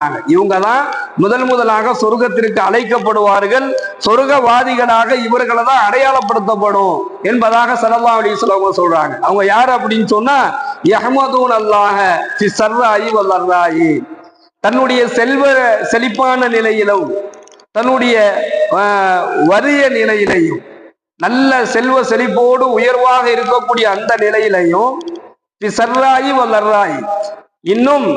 இவங்க தான் முதல் முதலாக சொர்க்கத்திற்கு அழைக்கப்படுவார்கள். சொர்க்கவாதிகளாக இவர்களை தான் அடையாளப்படுத்தப்படும் என்பதாக சல்லா அலிஸ்லவங்க சொல்றாங்க. அவங்க யார் அப்படின்னு சொன்னா யஹமதூன் அல்லாஹ ஃபி சர்ராயி வல்லர்ராயி தன்னுடைய செல்வ செழிப்பான நிலையிலும் தன்னுடைய வறிய நிலையிலையும் நல்ல செல்வ செழிப்போடு உயர்வாக இருக்கக்கூடிய அந்த நிலையிலையும் ஃபி சர்ராயி வல்லர்ராயி இன்னும்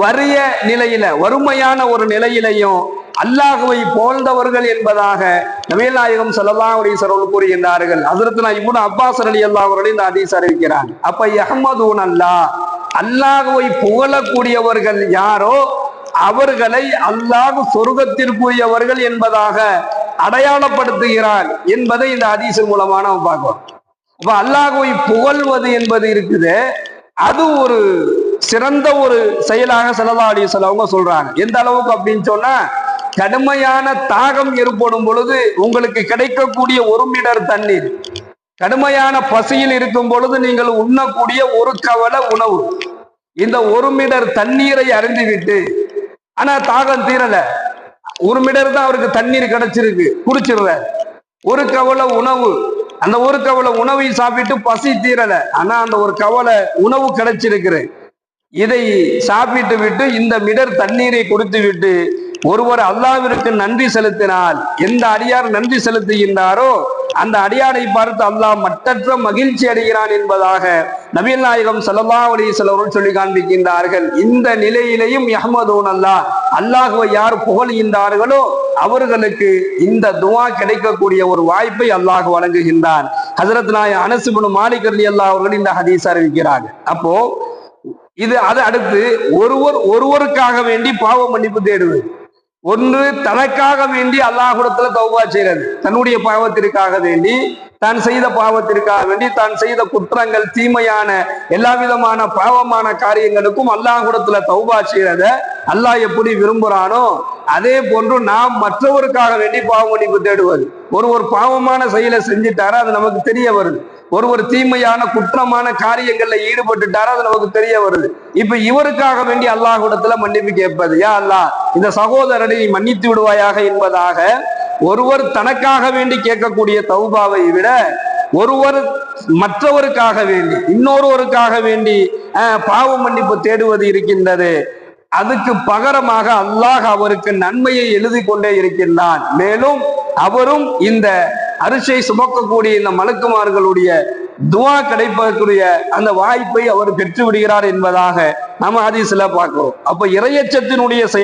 வறிய நிலையில வறுமையான ஒரு நிலையிலையும் அல்லாஹுவை போழ்ந்தவர்கள் என்பதாக நபிகள் நாயகம் ஸல்லல்லாஹு அலைஹி கூறுகின்றார்கள். கூறுகின்றார்கள் நான் இப்னு அப்பாஸ் ரலியல்லாஹு அவர்கள் இந்த ஹதீஸ் அறிவிக்கிறாங்க அப்ப யஹ்மதூன் அல்லா அல்லாஹுவை புகழக்கூடியவர்கள் யாரோ அவர்களை அல்லாஹ் சொர்க்கத்திற்குரியவர்கள் என்பதாக அடையாளப்படுத்துகிறார் என்பதை இந்த ஹதீஸின் மூலமா நம்ம பார்க்கிறோம். அப்ப அல்லாஹுவை புகழ்வது என்பது இருக்குது. அது ஒரு சிறந்த ஒரு செயலாக செல்லல்லா அலிஸ்வல் அவங்க சொல்றாங்க. எந்த அளவுக்கு அப்படின்னு சொன்னா கடுமையான தாகம் ஏற்படும் பொழுது உங்களுக்கு கிடைக்கக்கூடிய ஒரு மீட்டர் தண்ணீர் கடுமையான பசியில் இருக்கும் பொழுது நீங்கள் உண்ணக்கூடிய ஒரு கவலை உணவு. இந்த ஒரு மீட்டர் தண்ணீரை அருந்திவிட்டு ஆனா தாகம் தீரல. ஒரு மீட்டர் தான் அவருக்கு தண்ணீர் கிடைச்சிருக்கு குடிச்சிடுற. ஒரு கவலை உணவு அந்த ஒரு கவலை உணவை சாப்பிட்டு பசி தீரல. ஆனா அந்த ஒரு கவலை உணவு கிடைச்சிருக்கிறேன் இதை சாப்பிட்டு விட்டு இந்த மிடர் தண்ணீரை கொடுத்து விட்டு ஒருவர் அல்லாவிற்கு நன்றி செலுத்தினால் எந்த அடியார் நன்றி செலுத்துகின்றாரோ அந்த அடியாரை பார்த்து அல்லாஹ் மட்டற்ற மகிழ்ச்சி அடைகிறான் என்பதாக நபீல் நாயகம் சல்லா அலைஹி சொல்லி காண்பிக்கின்றார்கள். இந்த நிலையிலையும் எஹமதூன் அல்லாஹ் அல்லாஹுவை யார் புகழ்கின்றார்களோ அவர்களுக்கு இந்த துவா கிடைக்கக்கூடிய ஒரு வாய்ப்பை அல்லாஹ் வழங்குகின்றான். ஹசரத் நாய் அனசுபனு மாலிக் அல்லா அவர்கள் இந்த ஹதீஸ் அறிவிக்கிறார்கள். அப்போ இது அது அடுத்து ஒருவர் ஒருவருக்காக வேண்டி பாவ மன்னிப்பு தேடுவது. ஒன்று தனக்காக வேண்டி அல்லாஹுடத்துல தௌபா செய்யறது தன்னுடைய பாவத்திற்காக வேண்டி தான் செய்த பாவத்திற்காக வேண்டி தான் செய்த குற்றங்கள் தீமையான எல்லா விதமான பாவமான காரியங்களுக்கும் அல்லாஹுடத்துல தௌபா செய்யறத அல்லாஹ் எப்படி விரும்புறானோ அதே போன்று நாம் மற்றவருக்காக வேண்டி பாவ மன்னிப்பு தேடுவது. ஒரு ஒரு பாவமான செயலை செஞ்சிட்டாரா அது நமக்கு தெரிய வருது. ஒரு ஒரு தீமையான குற்றமான காரியங்கள்ல ஈடுபட்டுட்டாரா அது நமக்கு தெரிய வருது. இப்ப இவருக்காக வேண்டி அல்லாஹுடத்துல மன்னிப்பு கேட்பது. யா அல்லாஹ் இந்த சகோதரனை நீ மன்னித்து விடுவாயாக என்பதாக ஒருவர் தனக்காக வேண்டி கேட்கக்கூடிய தௌபாவை விட ஒருவர் மற்றவருக்காக வேண்டி இன்னொருவருக்காக வேண்டி பாவ மன்னிப்பு தேடுவது இருக்கின்றது. அதுக்கு பகரமாக அல்லாஹ் அவருக்கு நன்மையை எழுதி கொண்டே இருக்கின்றான். மேலும் அவரும் இந்த அரிசை சுமக்கக்கூடிய இந்த மலக்குமார்களுடைய துவா கிடைப்பதற்குரிய அந்த வாய்ப்பை அவர் பெற்று விடுகிறார் என்பதாக நம்ம அதிசல பார்க்கிறோம். அப்ப இறையச்சத்தினுடைய